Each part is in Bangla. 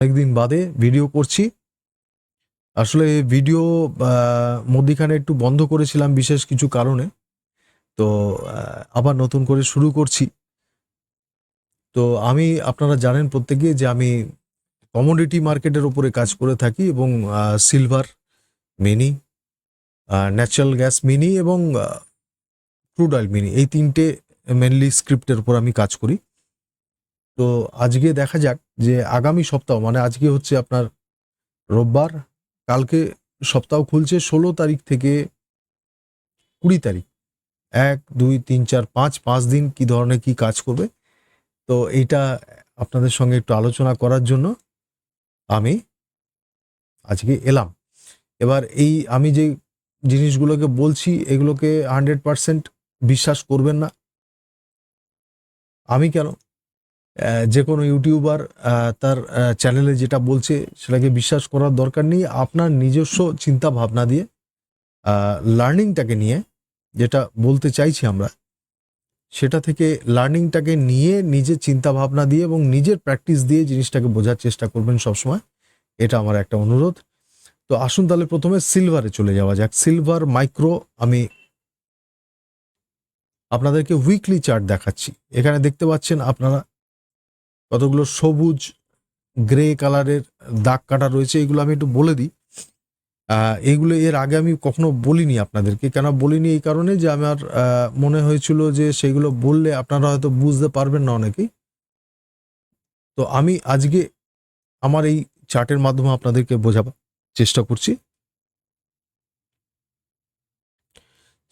অনেকদিন বাদে ভিডিও করছি। আসলে ভিডিও মধ্যিখানে একটু বন্ধ করেছিলাম বিশেষ কিছু কারণে। তো আবার নতুন করে শুরু করছি। তো আমি, আপনারা জানেন প্রত্যেকে যে আমি কমোডিটি মার্কেটের ওপরে কাজ করে থাকি এবং silver mini natural gas mini এবং ক্রুড অয়েল মিনি এই তিনটে মেনলি স্ক্রিপ্টের উপর আমি কাজ করি। তো আজকে দেখা যাক যে আগামী সপ্তাহ মানে আজকে হচ্ছে আপনার রোববার, কালকে সপ্তাহ খুলছে ষোলো তারিখ থেকে কুড়ি তারিখ। এক, দুই, তিন, চার, পাঁচ পাঁচ দিন কি ধরনের কি কাজ করবে? তো এইটা আপনাদের সঙ্গে একটু আলোচনা করার জন্য আমি আজকে এলাম। এবার এই আমি যে জিনিসগুলোকে বলছি, এগুলোকে হান্ড্রেড পারসেন্ট বিশ্বাস করবেন না। আমি কেন? যে কোনো ইউটিউবার তার চ্যানেলে যেটা বলছে সেটাকে বিশ্বাস করার দরকার নেই আপনার নিজস্ব চিন্তা ভাবনা দিয়ে লার্নিংটাকে নিয়ে যেটা বলতে চাইছি আমরা, সেটা থেকে লার্নিংটাকে নিয়ে নিজের চিন্তা ভাবনা দিয়ে এবং নিজের প্র্যাকটিস দিয়ে জিনিসটাকে বোঝার চেষ্টা করবেন সবসময়। এটা আমার একটা অনুরোধ। তো আসুন তাহলে প্রথমে সিলভারে চলে যাওয়া যাক। সিলভার মাইক্রো আমি আপনাদেরকে উইকলি চার্ট দেখাচ্ছি। এখানে দেখতে পাচ্ছেন আপনারা কতগুলো সবুজ গ্রে কালারের দাগ কাটা রয়েছে, এগুলো আমি একটু বলে দিই। এইগুলো এর আগে আমি কখনো বলিনি আপনাদেরকে। কেন বলিনি? এই কারণে যে আমার মনে হয়েছিল যে সেগুলো বললে আপনারা হয়তো বুঝতে পারবেন না অনেকেই। তো আমি আজকে আমার এই চার্টের মাধ্যমে আপনাদেরকে বোঝাবার চেষ্টা করছি।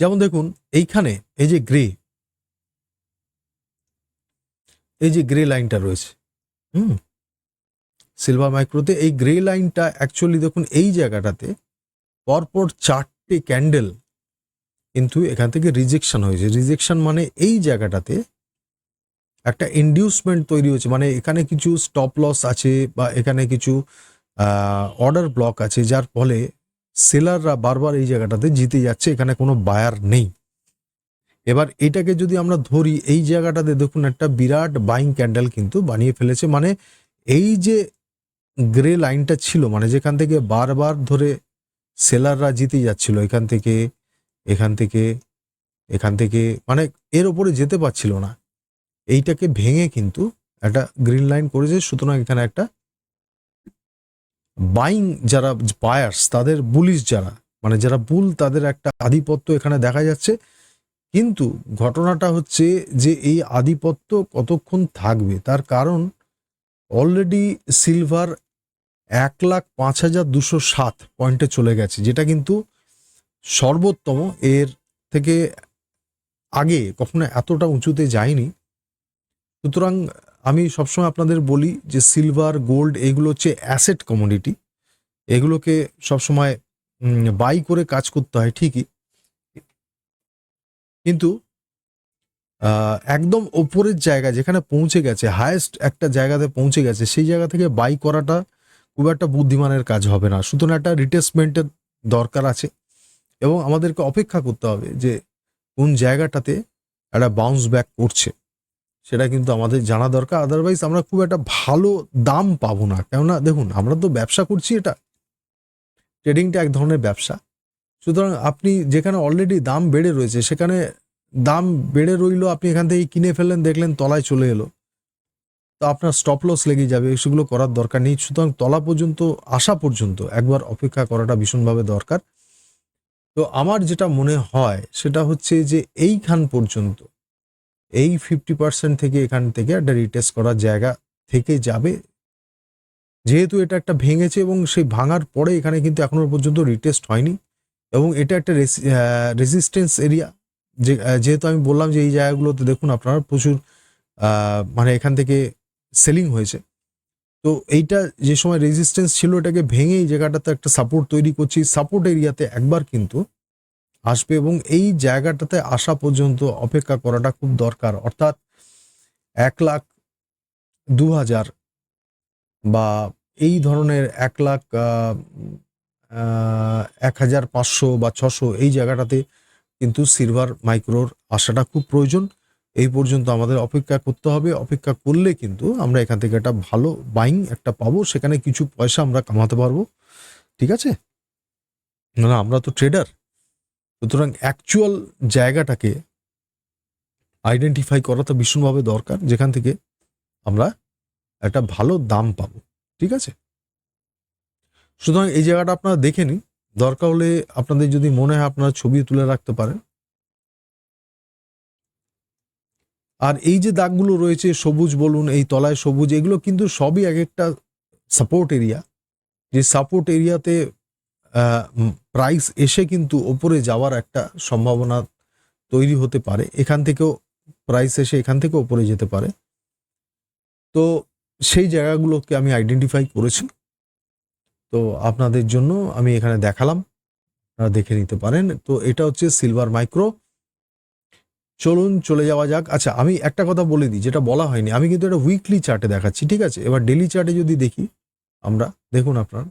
যেমন দেখুন, এইখানে এই যে গ্রে এই যে গ্রে লাইনটা রয়েছে, হুম সিলভার মাইক্রোতে এই গ্রে লাইনটা অ্যাকচুয়ালি দেখুন, এই জায়গাটাতে পরপর চারটে ক্যান্ডেল কিন্তু এখান থেকে রিজেকশন হয়েছে। রিজেকশন মানে এই জায়গাটাতে একটা ইন্ডিউসমেন্ট তৈরি হয়েছে। মানে এখানে কিছু স্টপ লস আছে বা এখানে কিছু অর্ডার ব্লক আছে, যার ফলে সেলাররা বারবার এই জায়গাটাতে জিতে যাচ্ছে, এখানে কোনো বায়ার নেই। এবার এটাকে যদি আমরা ধরি, এই জায়গাটাতে দেখুন একটা বিরাট বাইং ক্যান্ডেল কিন্তু বানিয়ে ফেলেছে। মানে এই যে গ্রে লাইনটা ছিল মানে যেখান থেকে বারবার ধরে সেলাররা জিতে যাচ্ছিল, এখান থেকে এখান থেকে এখান থেকে মানে এর ওপরে যেতে পারছিল না। এইটাকে ভেঙে কিন্তু একটা গ্রিন লাইন করেছে, সুতরাং এখানে একটা বাইং যারা বায়ার্স তাদের বুলিশ যারা মানে যারা বুল তাদের একটা আধিপত্য এখানে দেখা যাচ্ছে। কিন্তু ঘটনাটা হচ্ছে যে এই আধিপত্য কতক্ষণ থাকবে? তার কারণ অলরেডি সিলভার এক লাখ পাঁচ হাজার দুশো সাত পয়েন্টে চলে গেছে, যেটা কিন্তু সর্বোত্তম। এর থেকে আগে কখনো এতটা উঁচুতে যায়নি। সুতরাং আমি সবসময় আপনাদের বলি যে সিলভার গোল্ড এগুলো হচ্ছে অ্যাসেট কমোডিটি এগুলোকে সবসময় বাই করে কাজ করতে হয়, ঠিকই। কিন্তু একদম ওপরের জায়গা যেখানে পৌঁছে গেছে হায়েস্ট একটা জায়গাতে পৌঁছে গেছে, সেই জায়গা থেকে বাই করাটা খুব একটা বুদ্ধিমানের কাজ হবে না। সুতরাং একটা রিটেসমেন্টের দরকার আছে এবং আমাদেরকে অপেক্ষা করতে হবে যে কোন জায়গাটাতে একটা বাউন্স ব্যাক করছে। সেটা কিন্তু আমাদের জানা দরকার। আদারওয়াইজ আমরা খুব একটা ভালো দাম পাবো না। কেননা দেখুন, আমরা তো ব্যবসা করছি এটা। ট্রেডিংটা এক ধরনের ব্যবসা। সুতরাং আপনি যেখানে অলরেডি দাম বেড়ে রয়েছে, সেখানে দাম বেড়ে রইল, আপনি এখান থেকে কিনে ফেললেন, দেখলেন তলায় চলে এলো। তো আপনার স্টপ লস লেগে যাবে সেগুলো করার দরকার নেই। সুতরাং তলা পর্যন্ত, আসা পর্যন্ত একবার অপেক্ষা করাটা ভীষণভাবে দরকার। তো আমার যেটা মনে হয়, সেটা হচ্ছে যে এইখান পর্যন্ত এই ফিফটি পার্সেন্ট থেকে এখান থেকে একটা রিটেস্ট করার জায়গা থেকে যাবে। যেহেতু এটা একটা ভেঙেছে এবং সেই ভাঙার পরে এখানে কিন্তু এখনও পর্যন্ত রিটেস্ট হয়নি এবং এটা একটা রেজিস্ট্যান্স এরিয়া যে যেহেতু আমি বললাম যে এই জায়গাগুলোতে দেখুন আপনারা প্রচুর মানে এখান থেকে সেলিং হয়েছে। তো এইটা যে সময় রেজিস্ট্যান্স ছিল এটাকে ভেঙেই জায়গাটাতে একটা সাপোর্ট তৈরি করছি। সাপোর্ট এরিয়াতে একবার কিন্তু আসবে এবং এই জায়গাটাতে আসা পর্যন্ত অপেক্ষা করাটা খুব দরকার। অর্থাৎ এক লাখ দু হাজার বা এই ধরনের এক লাখ এক হাজার পাঁচশো বা ছশো এই জায়গাটাতে কিন্তু সিলভার মাইক্রোর আসাটা খুব প্রয়োজন। এই পর্যন্ত আমাদের অপেক্ষা করতে হবে। অপেক্ষা করলে কিন্তু আমরা এখান থেকে একটা ভালো বাইং একটা পাবো। সেখানে কিছু পয়সা আমরা কামাতে পারব। ঠিক আছে? না আমরা তো ট্রেডার সুতরাং অ্যাকচুয়াল জায়গাটাকে আইডেন্টিফাই করা তো ভীষণভাবে দরকার, যেখান থেকে আমরা একটা ভালো দাম পাবো, ঠিক আছে? সুতরাং এই জায়গাটা আপনারা দেখে নিন, দরকার হলে আপনাদের যদি মনে হয় আপনারা ছবি তুলে রাখতে পারেন। আর এই যে দাগগুলো রয়েছে, সবুজ বলুন, এই তলায় সবুজ, এগুলো কিন্তু সবই এক একটা সাপোর্ট এরিয়া যে সাপোর্ট এরিয়াতে প্রাইস এসে কিন্তু ওপরে যাওয়ার একটা সম্ভাবনা তৈরি হতে পারে। এখান থেকেও প্রাইস এসে এখান থেকে ওপরে যেতে পারে। তো সেই জায়গাগুলোকে আমি আইডেন্টিফাই করেছি। তো আপনাদের জন্য আমি এখানে দেখালাম। আপনারা দেখে নিতে পারেন। তো এটা হচ্ছে সিলভার মাইক্রো চলুন চলে যাওয়া যাক। আচ্ছা আমি একটা কথা বলে দিই, যেটা বলা হয়নি। আমি কিন্তু এটা উইকলি চার্টে দেখাচ্ছি, ঠিক আছে? এবার ডেলি চার্টে যদি দেখি আমরা, দেখুন আপনার।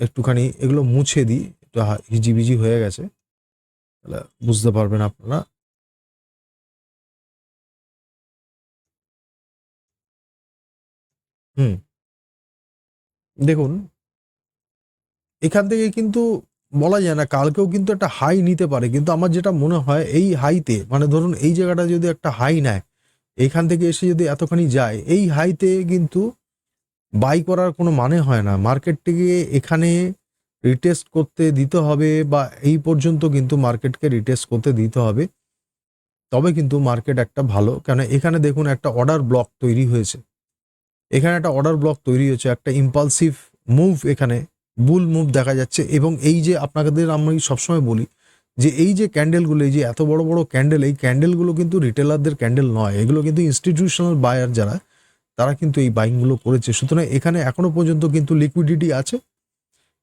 একটুখানি এগুলো মুছে দিই, একটু হিজিবিজি হয়ে গেছে। তাহলে বুঝতে পারবেন আপনারা। হুম। দেখুন, এখান থেকে কিন্তু বলা যায় না, কালকেও কিন্তু একটা হাই নিতে পারে। কিন্তু আমার যেটা মনে হয়, এই হাইতে মানে ধরুন এই জায়গাটা যদি একটা হাই নেয়, এখান থেকে এসে যদি এতখানি যায়, এই হাইতে কিন্তু বাই করার কোনো মানে হয় না। মার্কেটটিকে এখানে রিটেস্ট করতে দিতে হবে বা এই পর্যন্ত কিন্তু মার্কেটকে রিটেস্ট করতে দিতে হবে। তবে কিন্তু মার্কেট একটা ভালো, কেন এখানে দেখুন একটা অর্ডার ব্লক তৈরি হয়েছে। এখানে একটা অর্ডার ব্লক তৈরি হয়েছে, একটা ইম্পালসিভ মুভ এখানে বুল মুভ দেখা যাচ্ছে এবং এই যে আপনাদের আমি সবসময় বলি যে এই যে ক্যান্ডেলগুলো এই যে এত বড় বড় ক্যান্ডেল এই ক্যান্ডেলগুলো কিন্তু রিটেলারদের ক্যান্ডেল নয়, এগুলো কিন্তু ইনস্টিটিউশনাল বায়ার যারা তারা কিন্তু এই বাইংগুলো করেছে। সুতরাং এখানে এখনও পর্যন্ত কিন্তু লিকুইডিটি আছে।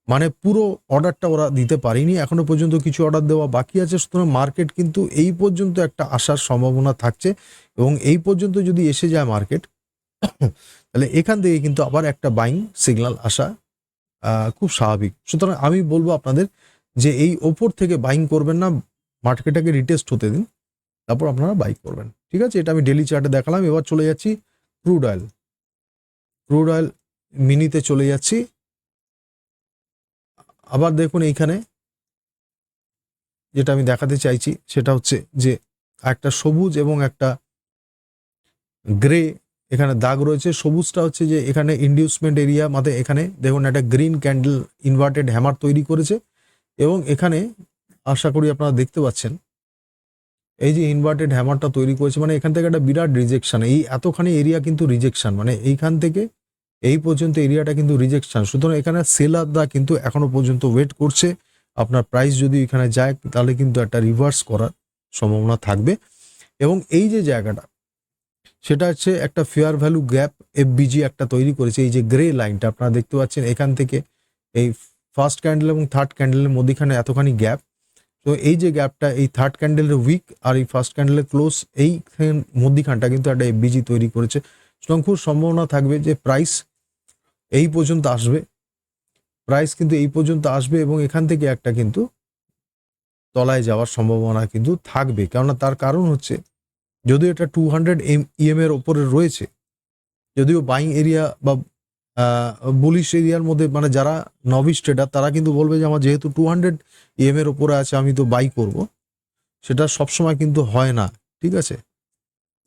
মানে পুরো অর্ডারটা ওরা দিতে পারেনি। এখনও পর্যন্ত কিছু অর্ডার দেওয়া বাকি আছে। সুতরাং মার্কেট কিন্তু এই পর্যন্ত একটা আসার সম্ভাবনা থাকছে এবং এই পর্যন্ত যদি এসে যায় মার্কেট, তাহলে এখান থেকে কিন্তু আবার একটা বাইং সিগন্যাল আসা খুব স্বাভাবিক। সুতরাং আমি বলব আপনাদের যে এই ওপর থেকে বাইং করবেন না, মার্কেটটাকে রিটেস্ট হতে দিন, তারপর আপনারা বাই করবেন। ঠিক আছে? এটা আমি ডেলি চার্টে দেখালাম। এবার চলে যাচ্ছি ক্রুড অয়েল। ক্রুড অয়েল মিনিতে চলে যাচ্ছি। আবার দেখুন এইখানে যেটা আমি দেখাতে চাইছি সেটা হচ্ছে যে একটা সবুজ এবং একটা গ্রে এখানে দাগ রয়েছে। সবুজটা হচ্ছে যে এখানে ইন্ডিউসমেন্ট এরিয়া মাঝে এখানে দেখুন একটা গ্রিন ক্যান্ডেল ইনভার্টেড হ্যামার তৈরি করেছে এবং এখানে আশা করি আপনারা দেখতে পাচ্ছেন এই যে ইনভার্টেড হ্যামারটা তৈরি করেছে মানে এখান থেকে একটা বিরাট রিজেকশান এই এতখানি এরিয়া কিন্তু রিজেকশান মানে এইখান থেকে এই পর্যন্ত এরিয়াটা কিন্তু রিজেকশান সুতরাং এখানে সেলাররা কিন্তু এখনও পর্যন্ত ওয়েট করছে, আপনার প্রাইস যদি এখানে যায়, তাহলে কিন্তু একটা রিভার্স করার সম্ভাবনা থাকবে। এবং এই যে জায়গাটা, সেটা হচ্ছে একটা ফেয়ার ভ্যালু গ্যাপ এফবিজি একটা তৈরি করেছে, এই যে গ্রে লাইনটা আপনারা দেখতে পাচ্ছেন এখান থেকে এই ফার্স্ট ক্যান্ডেল এবং থার্ড ক্যান্ডেলের মধ্যেখানে এতখানি গ্যাপ তো এই যে গ্যাপটা এই থার্ড ক্যান্ডেলের উইক আর এই ফার্স্ট ক্যান্ডেলের ক্লোজ এই মধ্যিখানটা কিন্তু একটা এফবিজি তৈরি করেছে। সুতরাং খুব সম্ভাবনা থাকবে যে প্রাইস এই পর্যন্ত আসবে। প্রাইস কিন্তু এই পর্যন্ত আসবে এবং এখান থেকে একটা কিন্তু তলায় যাওয়ার সম্ভাবনা কিন্তু থাকবে। কেননা তার কারণ হচ্ছে, যদিও এটা টু হান্ড্রেড এম ইএম এর ওপরে রয়েছে, যদিও বাইং এরিয়া বা বুলিশ এরিয়ার মধ্যে মানে যারা নভিস ট্রেডার তারা কিন্তু বলবে যে, আমার যেহেতু টু হান্ড্রেড ইএম এর ওপরে আছে, আমি তো বাই করব। সেটা সবসময় কিন্তু হয় না, ঠিক আছে?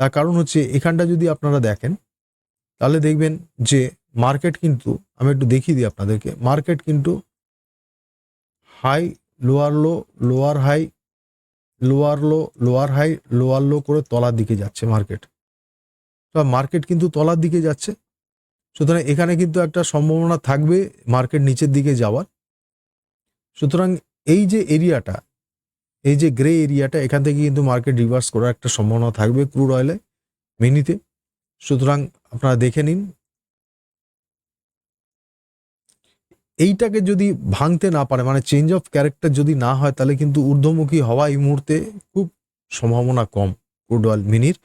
তার কারণ হচ্ছে, এখানটা যদি আপনারা দেখেন, তাহলে দেখবেন যে মার্কেট কিন্তু, আমি একটু দেখিয়ে দিই আপনাদেরকে মার্কেট কিন্তু high lower low lower high lower low lower high lower low করে তলার দিকে যাচ্ছে মার্কেট মার্কেট কিন্তু তলার দিকে যাচ্ছে। সুতরাং এখানে কিন্তু একটা সম্ভাবনা থাকবে মার্কেট নিচের দিকে যাওয়ার। সুতরাং এই যে এরিয়াটা, এই যে গ্রে এরিয়াটা, এখান থেকে কিন্তু মার্কেট রিভার্স করার একটা সম্ভাবনা থাকবে ক্রুড অয়েলে, মিনিতে। সুতরাং আপনারা দেখে নিন। এইটাকে যদি ভাঙতে না পারে মানে চেঞ্জ অফ ক্যারেক্টার যদি না হয়, তাহলে কিন্তু ঊর্ধ্বমুখী হওয়া এই মুহূর্তে খুব সম্ভাবনা কম ক্রুড অয়েল, মিনির।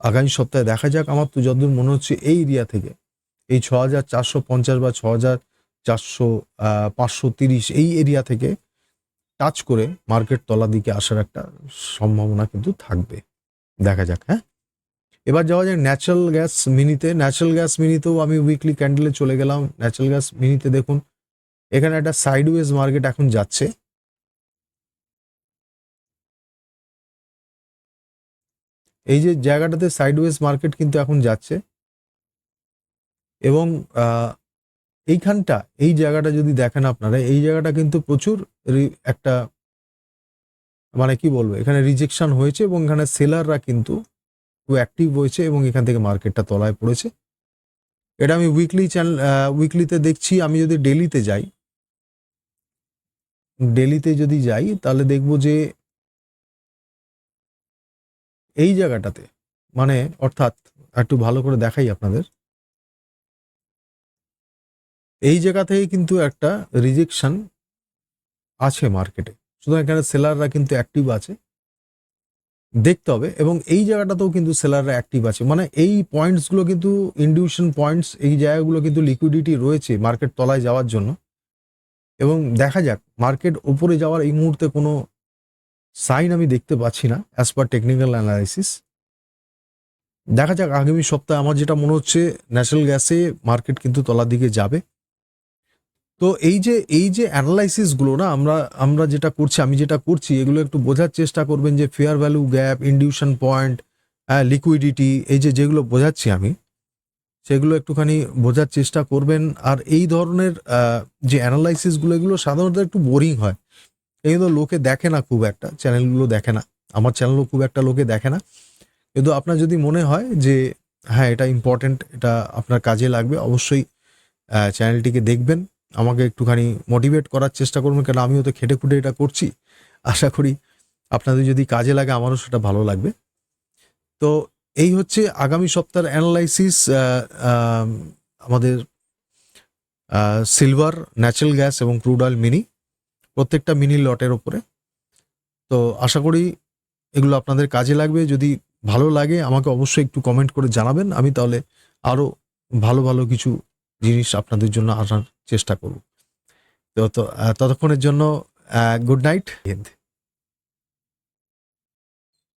আগামী সপ্তাহে দেখা যাক। আমার তো যতদূর মনে হচ্ছে এই এরিয়া থেকে এই ছ হাজার চারশো পঞ্চাশ বা ছ হাজার চারশো পাঁচশো তিরিশ এই এরিয়া থেকে টাচ করে মার্কেট তলা দিকে আসার একটা সম্ভাবনা কিন্তু থাকবে। দেখা যাক হ্যাঁ? এবার যাওয়া যায় ন্যাচারাল গ্যাস মিনিতে ন্যাচারাল গ্যাস মিনিতেও আমি উইকলি ক্যান্ডেলে চলে গেলাম। ন্যাচারাল গ্যাস মিনিতে দেখুন, এখানে একটা সাইডওয়েজ মার্কেট এখন যাচ্ছে। এই যে জায়গাটাতে সাইডওয়েজ মার্কেট কিন্তু এখন যাচ্ছে। এবং এইখানটা, এই জায়গাটা যদি দেখেন আপনারা, এই জায়গাটা কিন্তু প্রচুর একটা মানে কি বলব, এখানে রিজেকশন হয়েছে এবং এখানে সেলাররা কিন্তু খুব অ্যাক্টিভ হয়েছে এবং এখান থেকে মার্কেটটা তলায় পড়েছে। এটা আমি উইকলি চ্যানেল উইকলিতে দেখছি, আমি যদি ডেলিতে যাই ডেলিতে যদি যাই, তাহলে দেখব যে, এই জায়গাটাতে মানে অর্থাৎ, একটু ভালো করে দেখাই আপনাদের এই জায়গা থেকে কিন্তু একটা রিজেকশন আছে মার্কেটে সুতরাং এখানে সেলাররা কিন্তু অ্যাক্টিভ আছে। দেখতে হবে এবং এই জায়গাটাতেও কিন্তু সেলাররা অ্যাক্টিভ আছে। মানে এই পয়েন্টসগুলো কিন্তু ইন্ডিউশন পয়েন্টস এই জায়গাগুলো কিন্তু লিকুইডিটি রয়েছে মার্কেট তলায় যাওয়ার জন্য। এবং দেখা যাক মার্কেট উপরে যাওয়ার এই মুহূর্তে কোনো সাইন আমি দেখতে পাচ্ছি না অ্যাজ পার টেকনিক্যাল অ্যানালাইসিস দেখা যাক, আগামী সপ্তাহে আমার যেটা মনে হচ্ছে ন্যাশনাল গ্যাসে মার্কেট কিন্তু তলার দিকে যাবে। তো এই যে এই যে অ্যানালাইসিসগুলো না, আমরা আমরা যেটা করছি, আমি যেটা করছি, এগুলো একটু বোঝার চেষ্টা করবেন যে fair value gap inducement point liquidity এই যে যেগুলো বোঝাচ্ছি আমি, সেগুলো একটুখানি বোঝার চেষ্টা করবেন। আর এই ধরনের যে অ্যানালাইসিসগুলো এগুলো সাধারণত একটু বোরিং হয়। এগুলো লোকে দেখে না খুব একটা চ্যানেলগুলো দেখে না। আমার চ্যানেলও খুব একটা লোকে দেখে না। কিন্তু আপনার যদি মনে হয় যে হ্যাঁ এটা ইম্পর্টেন্ট এটা আপনার কাজে লাগবে, অবশ্যই চ্যানেলটিকে দেখবেন। আমাকে একটুখানি মোটিভেট করার চেষ্টা করবেন কেন আমিও তো খেটে খুঁটে এটা করছি। আশা করি আপনাদের যদি কাজে লাগে, আমারও সেটা ভালো লাগবে। তো এই হচ্ছে আগামী সপ্তাহের অ্যানালাইসিস আমাদের সিলভার ন্যাচারাল গ্যাস এবং ক্রুড অয়েল মিনি প্রত্যেকটা মিনি লটের ওপরে। তো আশা করি এগুলো আপনাদের কাজে লাগবে। যদি ভালো লাগে, আমাকে অবশ্যই একটু কমেন্ট করে জানাবেন। আমি তাহলে আরও ভালো ভালো কিছু জিনিস আপনাদের জন্য আসার চেষ্টা করব। তো ততক্ষণের জন্য গুড নাইট